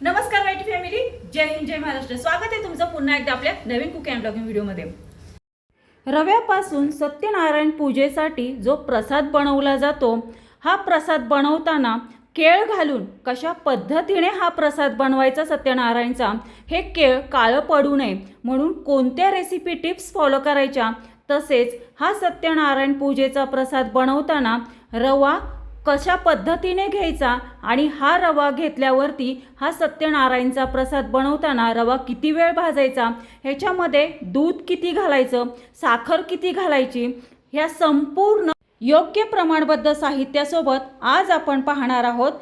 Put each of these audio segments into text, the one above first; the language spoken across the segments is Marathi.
नमस्कार वाईट फॅमिली. जय हिंद जय महाराष्ट्र. स्वागत आहे तुमचं पुन्हा एकदा आपल्या नवीन कुक अँड ब्लॉगिंग व्हिडिओमध्ये. रव्यापासून सत्यनारायण पूजेसाठी जो प्रसाद बनवला जातो हा प्रसाद बनवताना केळ घालून कशा पद्धतीने हा प्रसाद बनवायचा सत्यनारायणचा हे केळ काळं पडू नये म्हणून कोणत्या रेसिपी टिप्स फॉलो करायच्या तसेच हा सत्यनारायण पूजेचा प्रसाद बनवताना रवा कशा पद्धतीने घ्यायचा आणि हा रवा घेतल्यावरती हा सत्यनारायणचा प्रसाद बनवताना रवा किती वेळ भाजायचा? ह्याच्यामध्ये दूध किती घालायचं? साखर किती घालायची? ह्या संपूर्ण योग्य प्रमाणबद्ध साहित्यासोबत आज आपण पाहणार आहोत.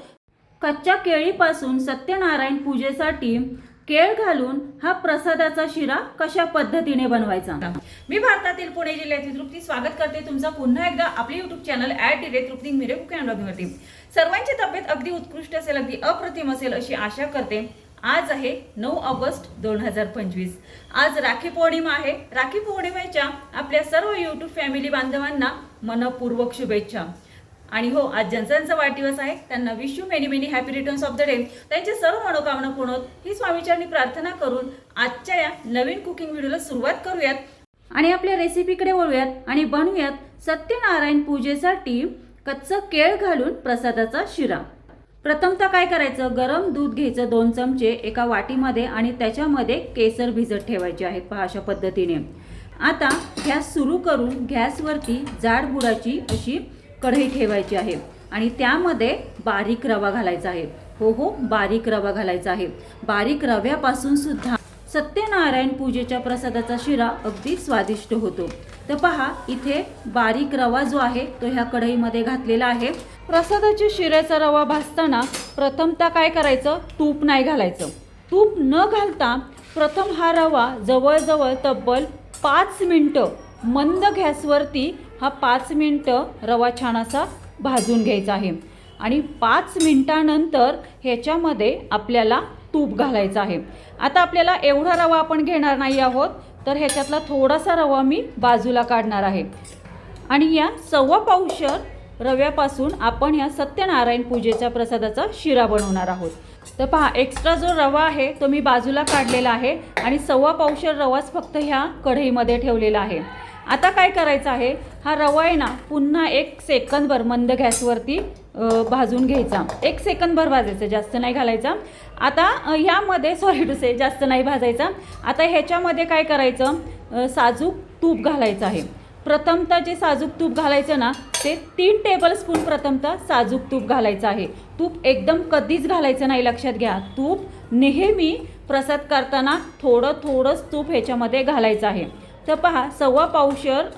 कच्च्या केळीपासून सत्यनारायण पूजेसाठी केळ घालून हा प्रसादाचा शिरा कशा पद्धतीने बनवायचा? मी भारतातील पुणे जिल्ह्यातील तृप्ती स्वागत करते. तुमचं पुन्हा एकदा आपले युट्यूब चॅनल ॲट डिरे तृप्ती मिरे कुक सर्वांची तब्येत अगदी उत्कृष्ट असेल अगदी अप्रतिम असेल अशी आशा करते. आज आहे नऊ ऑगस्ट दोन हजार पंचवीस. आज राखी पौर्णिमा आहे. राखी पौर्णिमेच्या आपल्या सर्व युट्यूब फॅमिली बांधवांना मनपूर्वक शुभेच्छा. आणि हो आज ज्यांचा वाढदिवस आहे त्यांना wish you many many happy returns of the day त्यांचे सर्व मनोकामना पूर्ण होत ही स्वामीचरणी प्रार्थना करून आजच्या या नवीन कुकिंग व्हिडिओला सुरुवात करूयात. आणि आपल्या रेसिपीकडे वळूयात आणि बनवूयात सत्यनारायण पूजेसाठी कच्चं केळ घालून प्रसादाचा शिरा. प्रथमतः काय करायचं? गरम दूध घ्यायचं दोन चमचे एका वाटीमध्ये आणि त्याच्यामध्ये केसर भिजत ठेवायचे आहेत पहा अशा पद्धतीने. आता गॅस सुरू करून गॅसवरती जाड बुडाची अशी कढई ठेवायची आहे. आणि त्यामध्ये बारीक रवा घालायचा आहे. हो हो बारीक रवा घालायचा आहे. बारीक रव्यापासून सुद्धा सत्यनारायण पूजेच्या प्रसादाचा शिरा अगदी स्वादिष्ट होतो. तर पहा इथे बारीक रवा जो आहे तो ह्या कढईमध्ये घातलेला आहे. प्रसादाच्या शिऱ्याचा रवा भाजताना प्रथमतः काय करायचं? तूप नाही घालायचं. तूप न घालता प्रथम हा रवा जवळजवळ तब्बल पाच मिनटं मंद गॅसवरती हा पाच मिनटं रवा छान असा भाजून घ्यायचा आहे. आणि पाच मिनटानंतर ह्याच्यामध्ये आपल्याला तूप घालायचं आहे. आता आपल्याला एवढा रवा आपण घेणार नाही आहोत तर ह्याच्यातला थोडासा रवा मी बाजूला काढणार आहे. आणि या सव्वा पावशर रव्यापासून आपण या सत्यनारायण पूजेच्या प्रसादाचा शिरा बनवणार आहोत. तर पहा एक्स्ट्रा जो रवा आहे तो मी बाजूला काढलेला आहे आणि सव्वा पावशर रवाच फक्त ह्या कढईमध्ये ठेवलेला आहे. आता काय करायचं आहे? हा रवा आहे ना पुन्हा एक सेकंदभर मंद गॅसवरती भाजून घ्यायचा. एक सेकंदभर भाजायचा जास्त नाही घालायचा. आता ह्यामध्ये सॉरी टू से जास्त नाही भाजायचा. आता ह्याच्यामध्ये काय करायचं? साजूक तूप घालायचं आहे. प्रथमतः जे साजूक तूप घालायचं ना ते तीन टेबलस्पून प्रथमतः साजूक तूप घालायचं आहे. तूप एकदम कधीच घालायचं नाही लक्षात घ्या. तूप नेहमी प्रसाद करताना थोडं थोडंच तूप ह्याच्यामध्ये घालायचं आहे. तर पहा सव्वा पावशर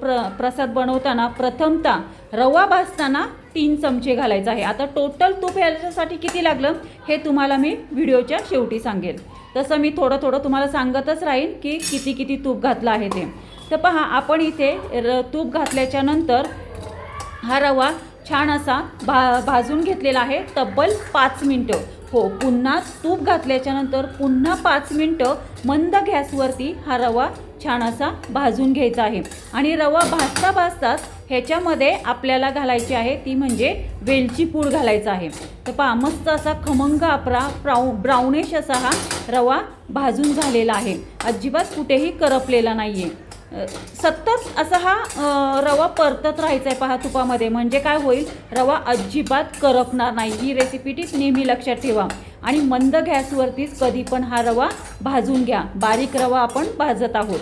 प्र प्रसाद बनवताना प्रथमता रवा भाजताना तीन चमचे घालायचं आहे. आता टोटल तूप ह्याच्यासाठी किती लागलं? हे तुम्हाला मी व्हिडिओच्या शेवटी सांगेल. तसं मी थोडं थोडं तुम्हाला सांगतच राहीन की किती किती तूप घातलं आहे ते. तर पहा आपण इथे र तूप घातल्याच्या नंतर हा रवा छान असा भा भाजून घेतलेला आहे. तब्बल पाच मिनटं. हो पुन्हा तूप घातल्याच्यानंतर पुन्हा पाच मिनटं मंद गॅसवरती हा रवा छान असा भाजून घ्यायचा आहे. आणि रवा भाजता भाजताच ह्याच्यामध्ये आपल्याला घालायची आहे ती म्हणजे वेलची पूड घालायचा आहे. तर पहा मस्त असा खमंग आपला ब्राऊ ब्राउनिश असा हा रवा भाजून झालेला आहे. अजिबात कुठेही करपलेला नाही आहे सतत असा हा रवा परतत राहायचा आहे पहा तुपामध्ये. म्हणजे काय होईल? रवा अजिबात करपणार नाही. ही रेसिपी टीप नेहमी लक्षात ठेवा. आणि मंद गॅसवरतीच कधी पण हा रवा भाजून घ्या. बारीक रवा आपण भाजत आहोत.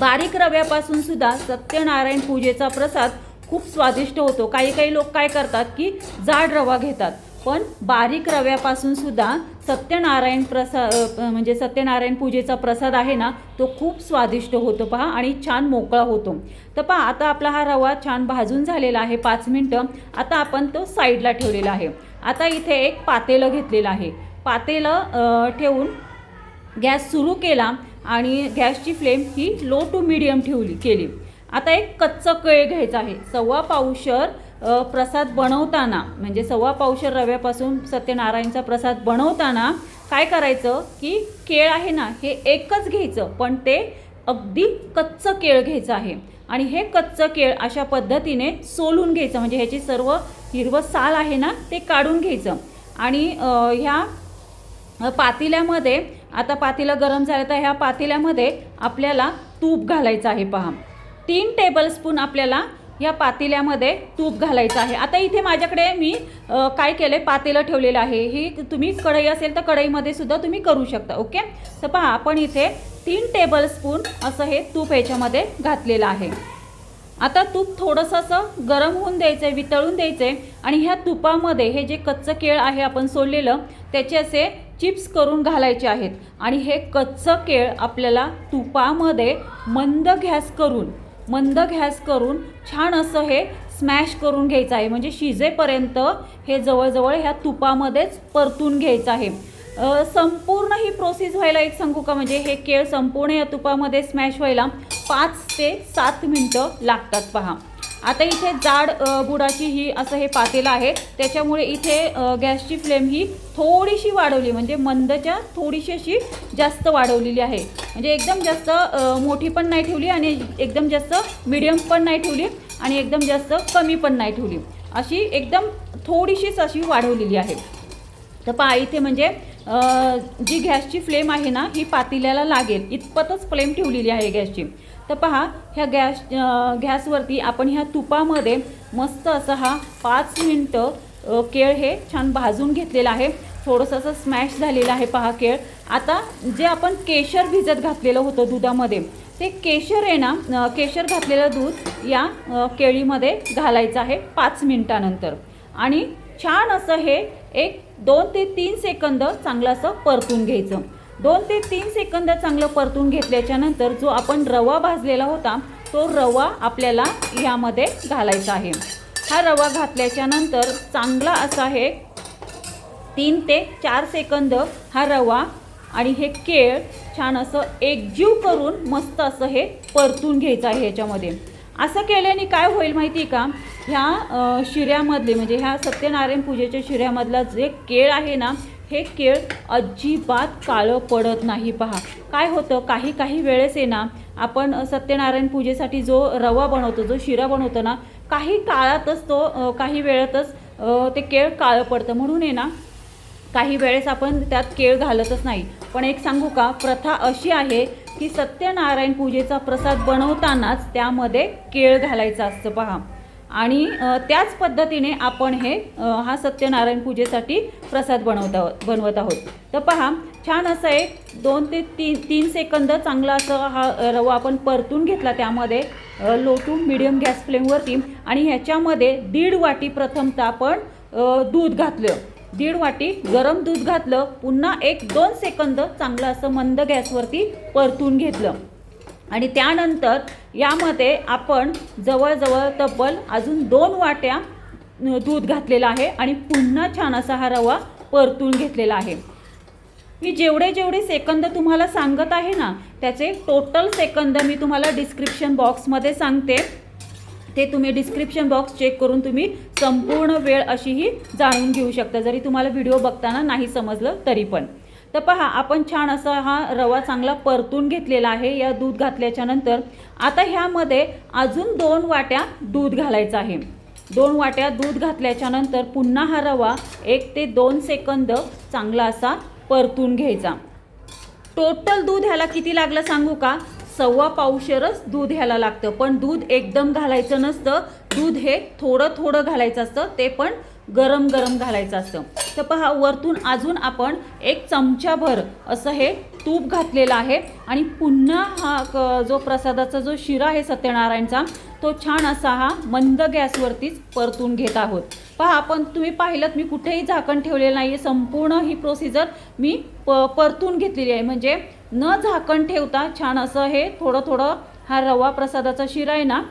बारीक रव्यापासून सुद्धा सत्यनारायण पूजेचा प्रसाद खूप स्वादिष्ट होतो. काही काही लोक काय करतात की जाड रवा घेतात. पण बारीक रव्यापासून सुद्धा सत्यनारायण प्रसा म्हणजे सत्यनारायण पूजेचा प्रसाद आहे ना तो खूप स्वादिष्ट होतो पहा आणि छान मोकळा होतो. तर पहा आता आपला हा रवा छान भाजून झालेला आहे पाच मिनटं. आता आपण तो साईडला ठेवलेला आहे. आता इथे एक पातेलं घेतलेलं आहे. पातेलं ठेवून गॅस सुरू केला आणि गॅसची फ्लेम ही लो टू मिडियम ठेवली केली. आता एक कच्चं केळ घ्यायचं आहे. सव्वा पावशर प्रसाद बनवताना म्हणजे सव्वा पावशर रव्यापासून सत्यनारायणचा प्रसाद बनवताना काय करायचं की केळ आहे ना हे एकच घ्यायचं पण ते अगदी कच्चं केळ घ्यायचं आहे. आणि हे कच्चं केळ अशा पद्धतीने सोलून घ्यायचं म्हणजे ह्याची सर्व हिरवं साल आहे ना ते काढून घ्यायचं. आणि ह्या पातेल्यामध्ये आता पातेलं गरम झालं तर ह्या पातेल्यामध्ये आपल्याला तूप घालायचं आहे पहा. तीन टेबलस्पून आपल्याला या पातेल्यामध्ये तूप घालायचं आहे. आता इथे माझ्याकडे मी काय केलं आहे पातेलं ठेवलेलं आहे. ही तुम्ही कढई असेल तर कढईमध्ये सुद्धा तुम्ही करू शकता ओके? तर पहा आपण इथे तीन टेबलस्पून असं हे तूप ह्याच्यामध्ये घातलेलं आहे. आता तूप थोडंसं असं गरम होऊन द्यायचं आहे वितळून द्यायचं आहे आणि ह्या तुपामध्ये हे जे कच्चं केळ आहे आपण सोडलेलं त्याचे असे चिप्स करून घालायचे आहेत. आणि हे कच्चं केळ आपल्याला तुपामध्ये मंद गॅस करून मंद गॅस करून छान असं हे स्मॅश करून घ्यायचं आहे. म्हणजे शिजेपर्यंत हे जवळजवळ ह्या तुपामध्येच परतून घ्यायचं आहे. संपूर्ण ही प्रोसेस व्हायला एक सांगू का? म्हणजे हे केळ संपूर्ण या तुपामध्ये स्मॅश व्हायला पाच ते सात मिनटं लागतात पहा. आता इथे जाड बुडाची ही असं हे पातेलं आहे. त्याच्यामुळे इथे गॅसची फ्लेम ही थोडीशी वाढवली म्हणजे मंदच्या थोडीशी अशी जास्त वाढवलेली आहे. म्हणजे एकदम जास्त मोठी पण नाही ठेवली आणि एकदम जास्त मिडियम पण नाही ठेवली आणि एकदम जास्त कमी पण नाही ठेवली. अशी एकदम थोडीशीच अशी वाढवलेली आहे. तर पहा इथे म्हणजे जी गॅसची फ्लेम आहे ना ही पातेल्याला लागेल. इतपतच फ्लेम ठेवलेली आहे गॅसची. तर पहा ह्या गॅस गॅसवरती आपण ह्या तुपामध्ये मस्त असा हा पाच मिनटं केळ हे छान भाजून घेतलेलं आहे. थोडंसं असं स्मॅश झालेलं आहे पहा केळ. आता जे आपण केशर भिजत घातलेलं होतं दुधामध्ये ते केशर आहे ना केशर घातलेलं दूध या केळीमध्ये घालायचं आहे पाच मिनटानंतर. आणि छान असं हे एक दोन ते तीन सेकंद चांगलं असं परतून घ्यायचं. दोन ते तीन सेकंद चांगलं परतून घेतल्याच्या नंतर जो आपण रवा भाजलेला होता तो रवा आपल्याला यामध्ये घालायचा आहे. हा रवा घातल्याच्या नंतर चांगला असा हे तीन ते चार सेकंद हा रवा आणि हे केळ छान असं एकजीव करून मस्त असं हे परतून घ्यायचं आहे ह्याच्यामध्ये. असं केल्याने काय होईल माहिती आहे का? ह्या शिऱ्यामधले म्हणजे ह्या सत्यनारायण पूजेच्या शिऱ्यामधला जे केळ आहे ना हे केळ अजिबात काळं पडत नाही पहा. काय होतं? काही काही वेळेस आहे ना आपण सत्यनारायण पूजेसाठी जो रवा बनवतो जो शिरा बनवतो ना काही काळातच तो काही वेळातच ते केळ काळं पडतं. म्हणून आहे ना काही वेळेस आपण त्यात केळ घालतच नाही. पण एक सांगू का? प्रथा अशी आहे की सत्यनारायण पूजेचा प्रसाद बनवतानाच त्यामध्ये केळ घालायचं असतं पहा. आणि त्याच पद्धतीने आपण हे हा सत्यनारायण पूजेसाठी प्रसाद बनवत आहोत बनवत आहोत. तर पहा छान असं एक दोन ते तीन तीन सेकंद चांगला असं हा रवा आपण परतून घेतला त्यामध्ये लो टू मिडियम गॅस फ्लेमवरती आणि ह्याच्यामध्ये दीड वाटी प्रथमतः आपण दूध घातलं. दीड वाटी गरम दूध घातलं पुन्हा एक दोन सेकंद चांगलं असं मंद गॅसवरती परतून घेतलं. आणि त्यानंतर यामध्ये आपण जवळजवळ तब्बल अजून दोन वाट्या दूध घातलेलं आहे आणि पुन्हा छान असा हा रवा परतून घेतलेला आहे. मी जेवढे जेवढे सेकंद तुम्हाला सांगत आहे ना त्याचे टोटल सेकंद मी तुम्हाला डिस्क्रिप्शन बॉक्समध्ये सांगते. ते तुम्ही डिस्क्रिप्शन बॉक्स चेक करून तुम्ही संपूर्ण वेळ अशीही जाणून घेऊ शकता. जरी तुम्हाला व्हिडिओ बघताना नाही समजलं तरी पण. तर पहा आपण छान असा हा रवा चांगला परतून घेतलेला आहे या दूध घातल्याच्या नंतर. आता ह्यामध्ये अजून दोन वाट्या दूध घालायचं आहे. दोन वाट्या दूध घातल्याच्या नंतर पुन्हा हा रवा एक ते दोन सेकंद चांगला असा परतून घ्यायचा. टोटल दूध ह्याला किती लागलं सांगू का? सव्वा पावशेरच दूध ह्याला लागतं. पण दूध एकदम घालायचं नसतं. दूध हे थोडं थोडं घालायचं असतं. ते पण गरम गरम घालायचं असतं. तर पहा वरतून अजून आपण एक चमचाभर असं हे तूप घातलेलं आहे. आणि पुन्हा हा क- जो प्रसादाचा जो शिरा आहे सत्यनारायणचा तो छान असा हा मंद गॅसवरतीच परतून घेत आहोत. पहा आपण तुम्ही पाहिलं मी कुठेही झाकण ठेवलेलं नाही आहे संपूर्ण ही प्रोसिजर मी प परतून घेतलेली आहे. म्हणजे न झाकण ठेवता छान असं हे थोडं थोडं हा रवा प्रसादाचा शिरा आहे ना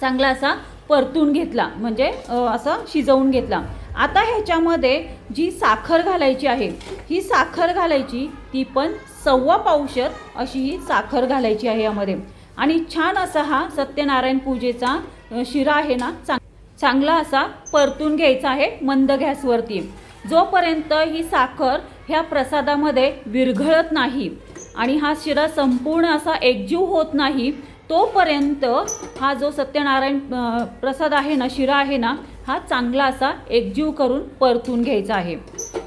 चांगला असा परतून घेतला म्हणजे असा असं शिजवून घेतला. आता ह्याच्यामध्ये जी साखर घालायची आहे ही साखर घालायची ती पण सव्वा पावशर अशी ही साखर घालायची आहे यामध्ये. आणि छान असा हा सत्यनारायण पूजेचा शिरा आहे ना चांग चांगला असा परतून घ्यायचा आहे मंद गॅसवरती. जोपर्यंत ही साखर ह्या प्रसादामध्ये विरघळत नाही आणि हा शिरा संपूर्ण असा एकजीव होत नाही तोपर्यंत हा जो सत्यनारायण प्रसाद आहे ना शिरा आहे ना हा चांगला असा एकजीव करून परतून घ्यायचा आहे.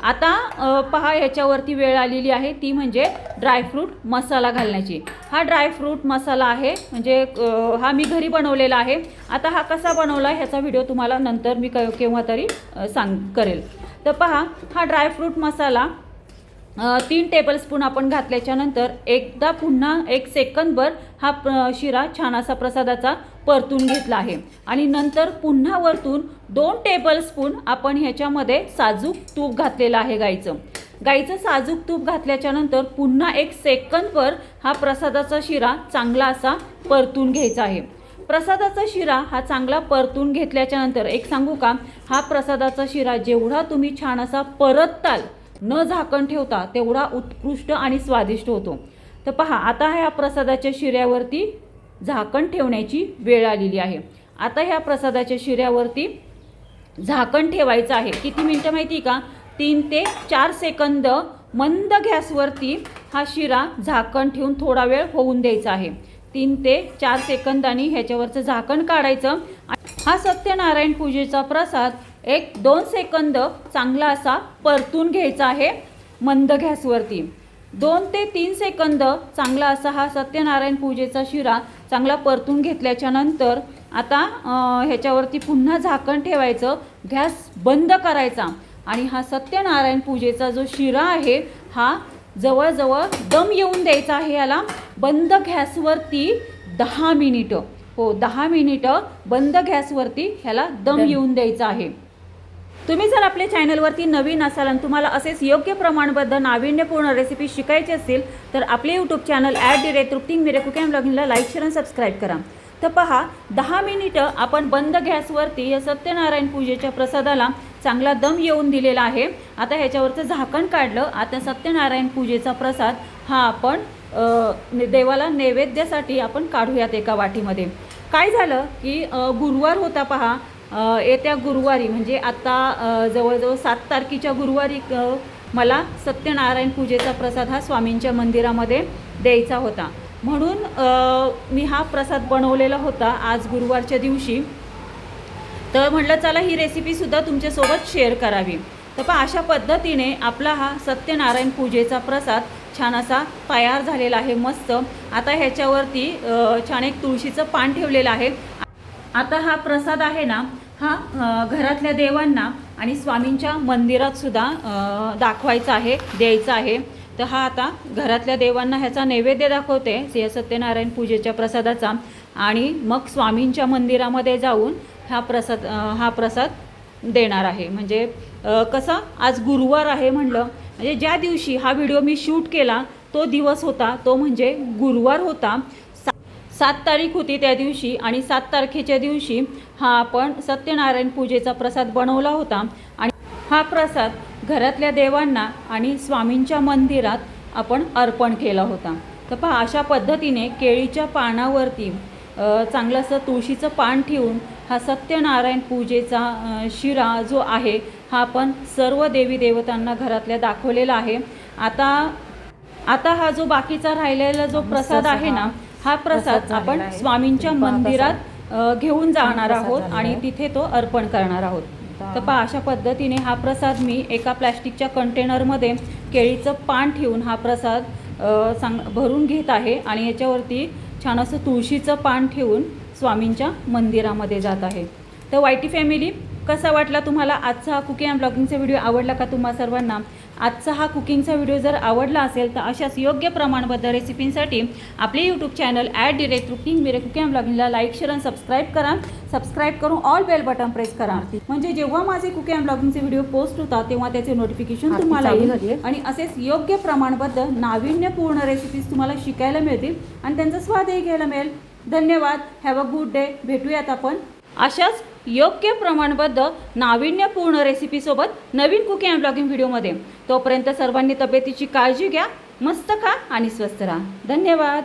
आता पहा ह्याच्यावरती वेळ आलेली आहे ती म्हणजे ड्रायफ्रूट मसाला घालण्याची. हा ड्रायफ्रूट मसाला आहे म्हणजे हा मी घरी बनवलेला आहे. आता हा कसा बनवला ह्याचा व्हिडिओ तुम्हाला नंतर मी क केव्हा तरी सांग करेल. तर पहा हा ड्रायफ्रूट मसाला तीन टेबलस्पून आपण घातल्याच्यानंतर एकदा पुन्हा एक सेकंदभर हा प्र शिरा छान असा प्रसादाचा परतून घेतला आहे. आणि नंतर पुन्हा वरतून दोन टेबलस्पून आपण ह्याच्यामध्ये साजूक तूप घातलेलं आहे गाईचं. गाईचं साजूक तूप घातल्याच्यानंतर पुन्हा एक सेकंदभर हा प्रसादाचा शिरा चांगला असा परतून घ्यायचा आहे. प्रसादाचा शिरा हा चांगला परतून घेतल्याच्यानंतर एक सांगू का? हा प्रसादाचा शिरा जेवढा तुम्ही छान असा परतताल न झाकण ठेवता तेवढा उत्कृष्ट आणि स्वादिष्ट होतो. तर पहा आता ह्या प्रसादाच्या शिऱ्यावरती झाकण ठेवण्याची वेळ आलेली आहे. आता ह्या प्रसादाच्या शिऱ्यावरती झाकण ठेवायचं आहे. किती मिनटं माहिती का? तीन ते चार सेकंद मंद गॅसवरती हा शिरा झाकण ठेवून थोडा वेळ होऊन द्यायचा आहे. तीन ते चार सेकंदांनी ह्याच्यावरचं झाकण काढायचं. हा सत्यनारायण पूजेचा प्रसाद एक दोन सेकंद चांगला असा परतून घ्यायचा आहे मंद गॅसवरती. दोन ते तीन सेकंद चांगला असा हा सत्यनारायण पूजेचा शिरा चांगला परतून घेतल्याच्या नंतर आता ह्याच्यावरती पुन्हा झाकण ठेवायचं गॅस बंद करायचा. आणि हा सत्यनारायण पूजेचा जो शिरा आहे हा जवळजवळ दम येऊन द्यायचा आहे याला बंद गॅसवरती दहा मिनिटं. हो दहा मिनिटं बंद गॅसवरती ह्याला दम. येऊन द्यायचा आहे. तुम्ही जर आपल्या चॅनलवरती नवीन असाल आणि तुम्हाला असेच योग्य प्रमाणबद्ध नाविन्यपूर्ण रेसिपी शिकायची असतील तर आपले YouTube channel at the rate तृप्तिंग मिरे कुकॅम लॉगिनला लाईक शेअर आणि सबस्क्राईब करा. तर पहा दहा मिनिटं आपण बंद गॅसवरती या सत्यनारायण पूजेच्या प्रसादाला चांगला दम येऊन दिलेला आहे. आता ह्याच्यावरचं झाकण काढलं आता सत्यनारायण पूजेचा प्रसाद हा आपण देवाला नैवेद्यासाठी आपण काढूयात एका वाटीमध्ये. काय झालं की गुरुवार होता पहा येत्या गुरुवारी म्हणजे आता जवळजवळ सात तारखेच्या गुरुवारी मला सत्यनारायण पूजेचा प्रसाद हा स्वामींच्या मंदिरामध्ये द्यायचा होता. म्हणून मी हा प्रसाद बनवलेला होता आज गुरुवारच्या दिवशी. तर म्हटलं चला ही रेसिपीसुद्धा तुमच्यासोबत शेअर करावी. तर पहा अशा पद्धतीने आपला हा सत्यनारायण पूजेचा प्रसाद छान असा तयार झालेला आहे मस्त. आता ह्याच्यावरती छान एक तुळशीचं पान ठेवलेलं आहे. आता हा प्रसाद आहे ना हा घरातल्या देवांना आणि स्वामींच्या मंदिरात सुद्धा दाखवायचा आहे द्यायचा आहे. तर हा आता घरातल्या देवांना ह्याचा नैवेद्य दाखवते सिंह सत्यनारायण पूजेच्या प्रसादाचा. आणि मग स्वामींच्या मंदिरामध्ये जाऊन हा प्रसाद हा प्रसाद देणार आहे. म्हणजे कसं? आज गुरुवार आहे म्हणलं. म्हणजे ज्या दिवशी हा व्हिडिओ मी शूट केला तो दिवस होता तो म्हणजे गुरुवार होता. सात तारीख होती त्या दिवशी आणि सात तारखेच्या दिवशी हा आपण सत्यनारायण पूजेचा प्रसाद बनवला होता. आणि हा प्रसाद घरातल्या देवांना आणि स्वामींच्या मंदिरात आपण अर्पण केला होता. तर पहा अशा पद्धतीने केळीच्या पानावरती अ, चांगलं असं तुळशीचं पान ठेवून हा सत्यनारायण पूजेचा शिरा जो आहे हा आपण सर्व देवी देवतांना घरातल्या दाखवलेला आहे. आता आता हा जो बाकीचा राहिलेला जो प्रसाद आहे ना हा प्रसाद आपण. स्वामींच्या मंदिरात घेऊन जाणार आहोत आणि. तिथे तो अर्पण करणार आहोत. तर पहा अशा पद्धतीने हा प्रसाद मी एका प्लॅस्टिकच्या कंटेनरमध्ये केळीचं पान ठेवून हा प्रसाद चांग भरून घेत आहे आणि याच्यावरती छान असं तुळशीचं पान ठेवून स्वामींच्या मंदिरामध्ये जात आहे. तर वायटी फॅमिली कसा वाटला तुम्हाला आजचा हा कुकिंग अँड ब्लॉगिंगचा व्हिडिओ? आवडला का तुम्हा सर्वांना? आजचा हा कुकिंगचा व्हिडिओ जर आवडला असेल तर अशाच योग्य प्रमाणबद्ध रेसिपींसाठी आपले YouTube channel at direct cooking मिरे कुकिंग ब्लॉगिंगला लाईक शेअर आणि सबस्क्राईब करा. सबस्क्राईब करून ऑल बेल बटन प्रेस करा. म्हणजे जेव्हा माझे कुकिंग ब्लॉगिंगचे व्हिडिओ पोस्ट होतात तेव्हा त्याचे नोटिफिकेशन तुम्हाला येईल. आणि असेच योग्य प्रमाणबद्ध नाविन्यपूर्ण रेसिपीज तुम्हाला शिकायला मिळतील आणि त्यांचा स्वादही घ्यायला मिळेल. धन्यवाद. हॅव अ गुड डे भेटूयात आपण. अशाच योग्य प्रमाणबद्ध नाविन्यपूर्ण रेसिपीसोबत नवीन कुकिंग अँड ब्लॉगिंग व्हिडिओमध्ये. तोपर्यंत सर्वांनी तब्येतीची काळजी घ्या मस्त खा आणि स्वस्त राहा. धन्यवाद.